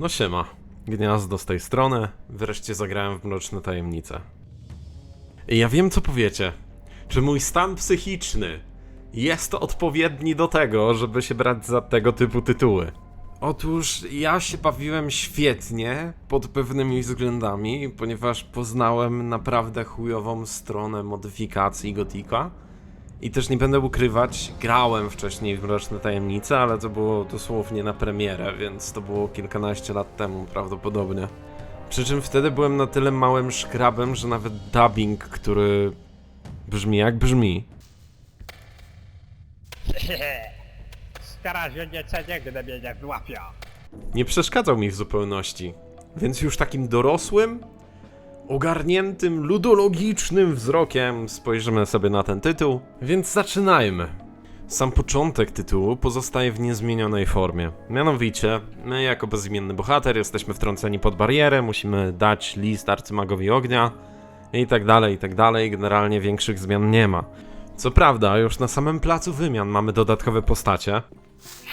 No siema. Gniazdo z tej strony. Wreszcie zagrałem w Mroczne Tajemnice. I ja wiem co powiecie. Czy mój stan psychiczny jest odpowiedni do tego, żeby się brać za tego typu tytuły? Otóż ja się bawiłem świetnie pod pewnymi względami, ponieważ poznałem naprawdę chujową stronę modyfikacji Gotika. I też nie będę ukrywać, grałem wcześniej w Mroczne Tajemnice, ale to było dosłownie na premierę, więc to było kilkanaście lat temu prawdopodobnie. Przy czym wtedy byłem na tyle małym szkrabem, że nawet dubbing, który brzmi jak brzmi, Strażnicy nigdy mnie nie nie przeszkadzał mi w zupełności. Więc już takim dorosłym, ogarniętym, ludologicznym wzrokiem spojrzymy sobie na ten tytuł. Więc zaczynajmy. Sam początek tytułu pozostaje w niezmienionej formie. Mianowicie, my jako bezimienny bohater jesteśmy wtrąceni pod barierę, musimy dać list arcymagowi ognia i tak dalej, i tak dalej. Generalnie większych zmian nie ma. Co prawda, już na samym placu wymian mamy dodatkowe postacie,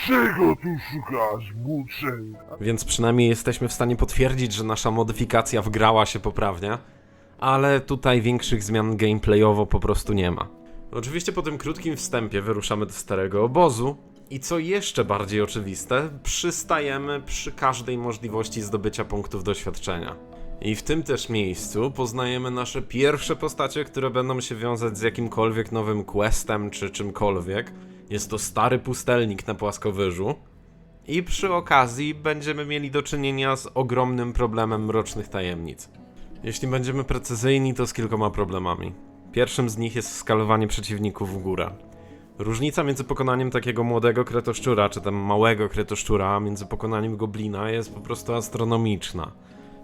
Czego tu szukasz, włóczęga? więc przynajmniej jesteśmy w stanie potwierdzić, że nasza modyfikacja wgrała się poprawnie, ale tutaj większych zmian gameplayowo po prostu nie ma. Oczywiście po tym krótkim wstępie wyruszamy do starego obozu i co jeszcze bardziej oczywiste, przystajemy przy każdej możliwości zdobycia punktów doświadczenia. I w tym też miejscu poznajemy nasze pierwsze postacie, które będą się wiązać z jakimkolwiek nowym questem czy czymkolwiek. Jest to stary pustelnik na płaskowyżu, i przy okazji będziemy mieli do czynienia z ogromnym problemem mrocznych tajemnic. Jeśli będziemy precyzyjni, to z kilkoma problemami. Pierwszym z nich jest skalowanie przeciwników w górę. Różnica między pokonaniem takiego młodego kretoszczura, czy tam małego kretoszczura, a między pokonaniem goblina jest po prostu astronomiczna.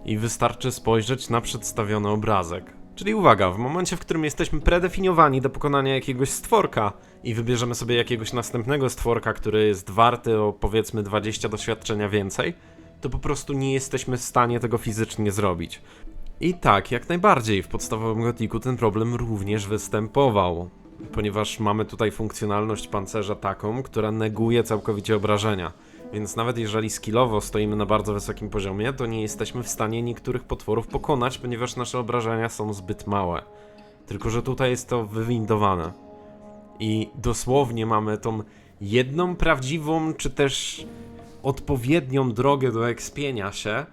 I wystarczy spojrzeć na przedstawiony obrazek. Czyli uwaga, w momencie, w którym jesteśmy predefiniowani do pokonania jakiegoś stworka i wybierzemy sobie jakiegoś następnego stworka, który jest warty o powiedzmy 20 doświadczenia więcej, to po prostu nie jesteśmy w stanie tego fizycznie zrobić. I tak, jak najbardziej, w podstawowym gotiku ten problem również występował, ponieważ mamy tutaj funkcjonalność pancerza taką, która neguje całkowicie obrażenia. Więc nawet jeżeli skillowo stoimy na bardzo wysokim poziomie, to nie jesteśmy w stanie niektórych potworów pokonać, ponieważ nasze obrażenia są zbyt małe. Tylko, że tutaj jest to wywindowane. I dosłownie mamy tą jedną prawdziwą, czy też odpowiednią drogę do ekspienia się,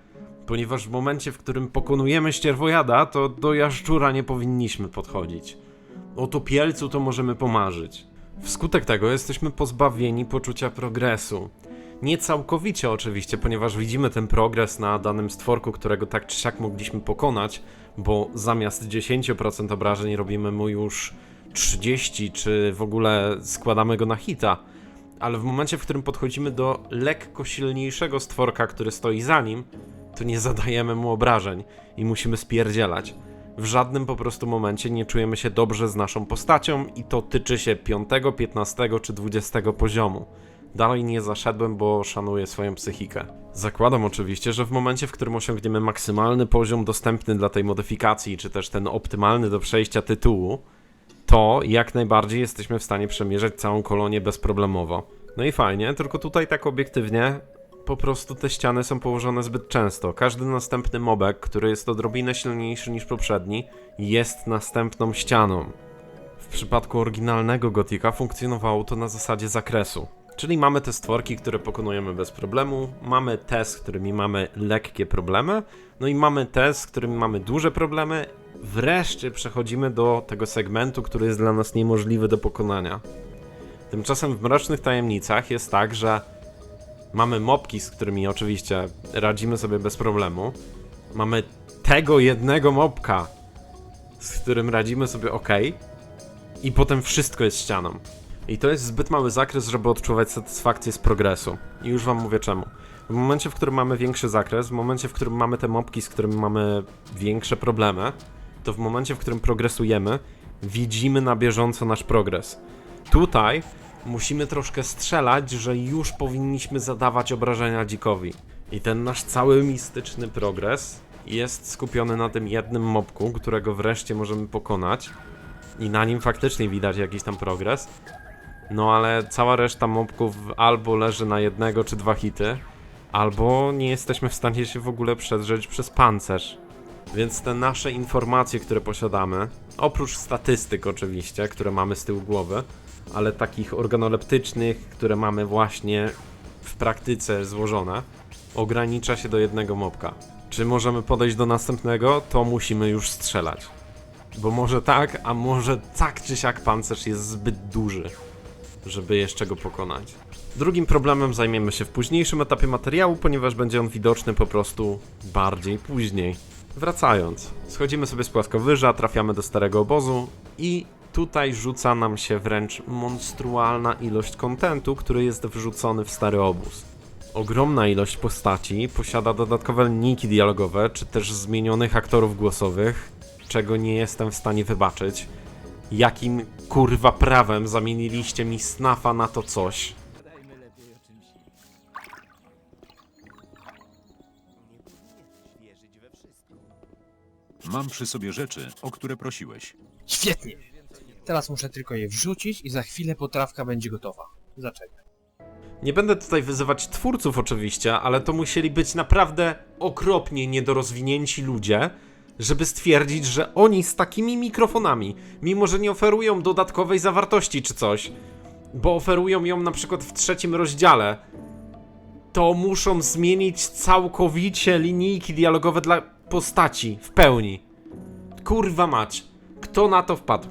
ponieważ w momencie, w którym pokonujemy ścierwojada, to do jaszczura nie powinniśmy podchodzić. O topielcu to możemy pomarzyć. Wskutek tego jesteśmy pozbawieni poczucia progresu. Nie całkowicie oczywiście, ponieważ widzimy ten progres na danym stworku, którego tak czy siak mogliśmy pokonać, bo zamiast 10% obrażeń robimy mu już 30, czy w ogóle składamy go na hita. Ale w momencie, w którym podchodzimy do lekko silniejszego stworka, który stoi za nim, to nie zadajemy mu obrażeń i musimy spierdzielać. W żadnym po prostu momencie nie czujemy się dobrze z naszą postacią i to tyczy się 5, 15 czy 20 poziomu. Dalej nie zaszedłem, bo szanuję swoją psychikę. Zakładam oczywiście, że w momencie, w którym osiągniemy maksymalny poziom dostępny dla tej modyfikacji, czy też ten optymalny do przejścia tytułu, to jak najbardziej jesteśmy w stanie przemierzać całą kolonię bezproblemowo. No i fajnie, tylko tutaj tak obiektywnie po prostu te ściany są położone zbyt często. Każdy następny mobek, który jest odrobinę silniejszy niż poprzedni, jest następną ścianą. W przypadku oryginalnego Gotika funkcjonowało to na zasadzie zakresu. Czyli mamy te stworki, które pokonujemy bez problemu, mamy te, z którymi mamy lekkie problemy, no i mamy te, z którymi mamy duże problemy. Wreszcie przechodzimy do tego segmentu, który jest dla nas niemożliwy do pokonania. Tymczasem w Mrocznych Tajemnicach jest tak, że mamy mopki, z którymi oczywiście radzimy sobie bez problemu. Mamy tego jednego mopka, z którym radzimy sobie ok. I potem wszystko jest ścianą. I to jest zbyt mały zakres, żeby odczuwać satysfakcję z progresu. I już wam mówię czemu. W momencie, w którym mamy większy zakres, w momencie, w którym mamy te mopki, z którymi mamy większe problemy, to w momencie, w którym progresujemy, widzimy na bieżąco nasz progres. Tutaj musimy troszkę strzelać, że już powinniśmy zadawać obrażenia dzikowi. I ten nasz cały mistyczny progres jest skupiony na tym jednym mopku, którego wreszcie możemy pokonać. I na nim faktycznie widać jakiś tam progres. No ale cała reszta mobków albo leży na jednego czy dwa hity, albo nie jesteśmy w stanie się w ogóle przedrzeć przez pancerz. Więc te nasze informacje, które posiadamy, oprócz statystyk oczywiście, które mamy z tyłu głowy, ale takich organoleptycznych, które mamy właśnie w praktyce złożone, ogranicza się do jednego mopka. Czy możemy podejść do następnego, to musimy już strzelać. Bo może tak, a może tak czy siak pancerz jest zbyt duży, żeby jeszcze go pokonać. Drugim problemem zajmiemy się w późniejszym etapie materiału, ponieważ będzie on widoczny po prostu bardziej później. Wracając, schodzimy sobie z płaskowyża, trafiamy do starego obozu i tutaj rzuca nam się wręcz monstrualna ilość kontentu, który jest wrzucony w stary obóz. Ogromna ilość postaci posiada dodatkowe linijki dialogowe, czy też zmienionych aktorów głosowych, czego nie jestem w stanie wybaczyć. Jakim kurwa prawem zamieniliście mi snafa na to coś? Mam przy sobie rzeczy, o które prosiłeś. Świetnie. Teraz muszę tylko je wrzucić i za chwilę potrawka będzie gotowa. Zaczekaj. Nie będę tutaj wyzywać twórców oczywiście, ale to musieli być naprawdę okropnie niedorozwinięci ludzie, żeby stwierdzić, że oni z takimi mikrofonami, mimo że nie oferują dodatkowej zawartości czy coś, bo oferują ją na przykład w trzecim rozdziale, to muszą zmienić całkowicie linijki dialogowe dla postaci w pełni. Kurwa mać, kto na to wpadł?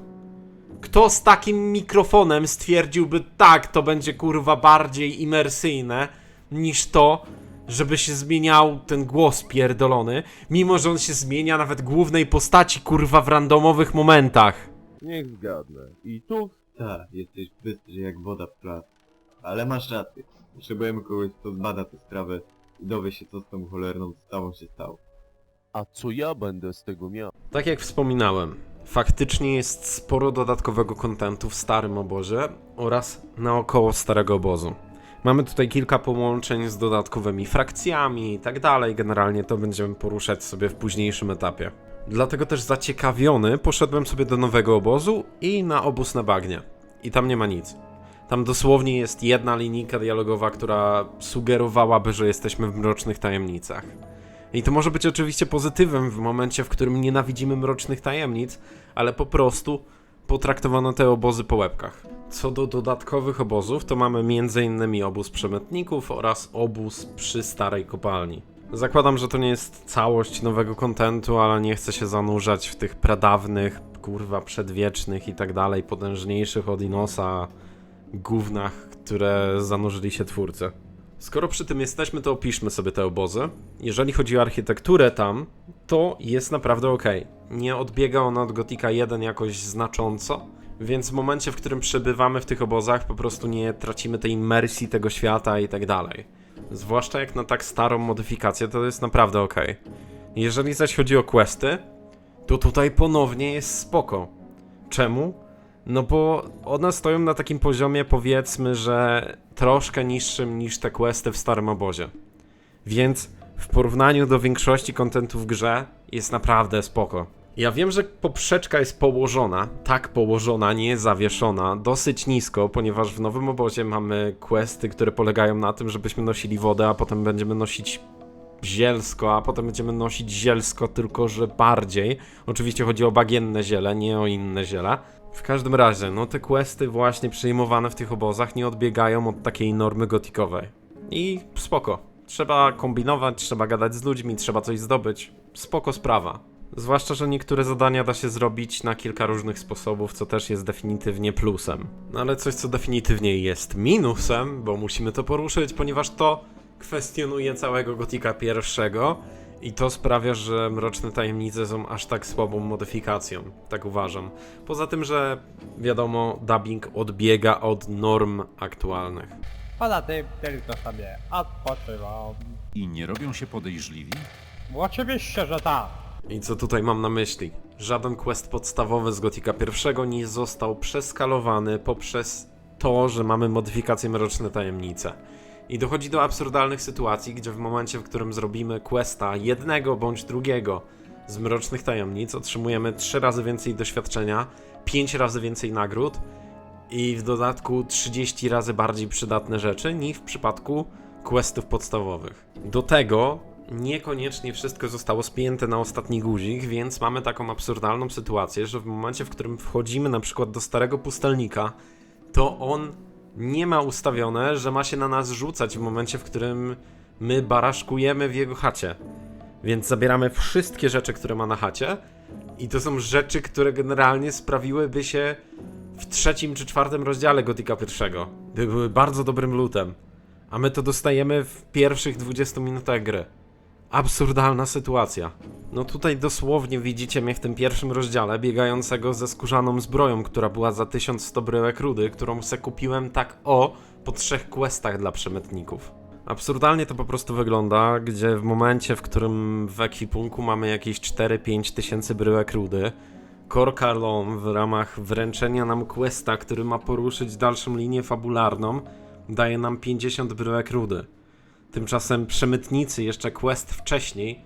Kto z takim mikrofonem stwierdziłby tak, to będzie kurwa bardziej imersyjne niż to, żeby się zmieniał ten głos pierdolony, mimo że on się zmienia nawet głównej postaci kurwa w randomowych momentach. Niech zgadnę. I tu? Tak, jesteś bystry jak woda w plac. Ale masz rację. Potrzebujemy kogoś, kto zbada tę sprawę i dowie się, co z tą cholerną stawą się stało. A co ja będę z tego miał? Tak jak wspominałem, faktycznie jest sporo dodatkowego kontentu w starym obozie oraz naokoło starego obozu. Mamy tutaj kilka połączeń z dodatkowymi frakcjami i tak dalej. Generalnie to będziemy poruszać sobie w późniejszym etapie. Dlatego też zaciekawiony poszedłem sobie do nowego obozu i na obóz na bagnie. I tam nie ma nic. Tam dosłownie jest jedna linijka dialogowa, która sugerowałaby, że jesteśmy w mrocznych tajemnicach. I to może być oczywiście pozytywem w momencie, w którym nienawidzimy mrocznych tajemnic, ale po prostu potraktowano te obozy po łebkach. Co do dodatkowych obozów, to mamy m.in. obóz przemytników oraz obóz przy starej kopalni. Zakładam, że to nie jest całość nowego kontentu, ale nie chcę się zanurzać w tych pradawnych, kurwa, przedwiecznych i tak dalej, potężniejszych od Inosa gównach, które zanurzyli się twórcy. Skoro przy tym jesteśmy, to opiszmy sobie te obozy. Jeżeli chodzi o architekturę tam, to jest naprawdę ok. Nie odbiega ona od Gotika 1 jakoś znacząco, więc w momencie, w którym przebywamy w tych obozach, po prostu nie tracimy tej imersji tego świata i tak dalej. Zwłaszcza jak na tak starą modyfikację, to jest naprawdę ok. Jeżeli zaś chodzi o questy, to tutaj ponownie jest spoko. Czemu? No bo one stoją na takim poziomie, powiedzmy, że troszkę niższym niż te questy w starym obozie. Więc w porównaniu do większości kontentu w grze jest naprawdę spoko. Ja wiem, że poprzeczka jest położona, tak położona, nie zawieszona, dosyć nisko, ponieważ w nowym obozie mamy questy, które polegają na tym, żebyśmy nosili wodę, a potem będziemy nosić zielsko, a potem będziemy nosić zielsko, tylko że bardziej. Oczywiście chodzi o bagienne ziele, nie o inne ziele. W każdym razie, no te questy właśnie przyjmowane w tych obozach nie odbiegają od takiej normy gotikowej. I spoko. Trzeba kombinować, trzeba gadać z ludźmi, trzeba coś zdobyć. Spoko sprawa. Zwłaszcza, że niektóre zadania da się zrobić na kilka różnych sposobów, co też jest definitywnie plusem. No ale coś, co definitywnie jest minusem, bo musimy to poruszyć, ponieważ to kwestionuje całego Gotika pierwszego i to sprawia, że Mroczne Tajemnice są aż tak słabą modyfikacją, tak uważam. Poza tym, że wiadomo, dubbing odbiega od norm aktualnych. Poza tym tylko sobie odpoczywam. I nie robią się podejrzliwi? Oczywiście, że tak. I co tutaj mam na myśli? Żaden quest podstawowy z Gotika pierwszego nie został przeskalowany poprzez to, że mamy modyfikację Mroczne Tajemnice. I dochodzi do absurdalnych sytuacji, gdzie w momencie, w którym zrobimy questa jednego bądź drugiego z Mrocznych Tajemnic, otrzymujemy 3 razy więcej doświadczenia, 5 razy więcej nagród i w dodatku 30 razy bardziej przydatne rzeczy niż w przypadku questów podstawowych. Do tego niekoniecznie wszystko zostało spięte na ostatni guzik, więc mamy taką absurdalną sytuację, że w momencie, w którym wchodzimy na przykład do starego pustelnika, to on nie ma ustawione, że ma się na nas rzucać w momencie, w którym my baraszkujemy w jego chacie. Więc zabieramy wszystkie rzeczy, które ma na chacie i to są rzeczy, które generalnie sprawiłyby się w trzecim czy czwartym rozdziale Gotika pierwszego. By były bardzo dobrym lutem. A my to dostajemy w pierwszych 20 minutach gry. Absurdalna sytuacja. No tutaj dosłownie widzicie mnie w tym pierwszym rozdziale biegającego ze skórzaną zbroją, która była za 1100 bryłek rudy, którą se kupiłem tak o po trzech questach dla przemytników. Absurdalnie to po prostu wygląda, gdzie w momencie, w którym w ekwipunku mamy jakieś 4-5 tysięcy bryłek rudy, Korkalon w ramach wręczenia nam questa, który ma poruszyć dalszą linię fabularną, daje nam 50 bryłek rudy. Tymczasem przemytnicy jeszcze quest wcześniej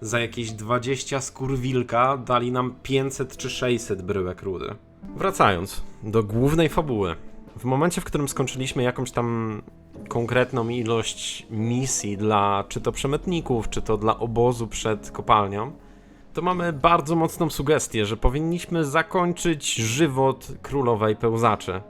za jakieś 20 skór wilka dali nam 500 czy 600 bryłek rudy. Wracając do głównej fabuły. W momencie, w którym skończyliśmy jakąś tam konkretną ilość misji dla czy to przemytników, czy to dla obozu przed kopalnią, to mamy bardzo mocną sugestię, że powinniśmy zakończyć żywot królowej pełzaczy.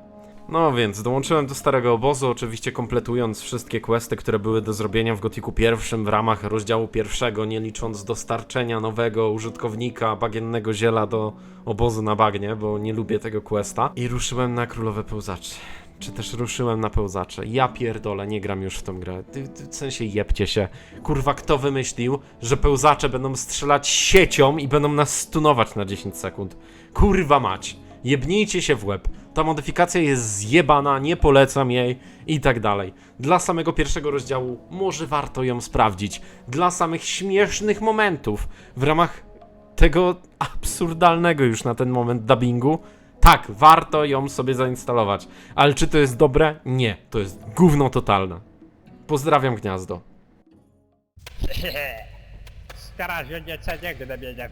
No więc dołączyłem do starego obozu, oczywiście kompletując wszystkie questy, które były do zrobienia w Gotiku pierwszym w ramach rozdziału pierwszego, nie licząc dostarczenia nowego użytkownika bagiennego ziela do obozu na bagnie, bo nie lubię tego questa. I ruszyłem na królowe pełzaczy. Czy też ruszyłem na pełzacze. Ja pierdolę, nie gram już w tą grę. Ty, ty, w sensie jebcie się. Kurwa, kto wymyślił, że pełzacze będą strzelać siecią i będą nas stunować na 10 sekund? Kurwa mać. Jebnijcie się w łeb. Ta modyfikacja jest zjebana, nie polecam jej i tak dalej. Dla samego pierwszego rozdziału może warto ją sprawdzić. Dla samych śmiesznych momentów w ramach tego absurdalnego już na ten moment dubbingu. Tak, warto ją sobie zainstalować. Ale czy to jest dobre? Nie, to jest gówno totalne. Pozdrawiam gniazdo. Stara żeniece nigdy mnie nie.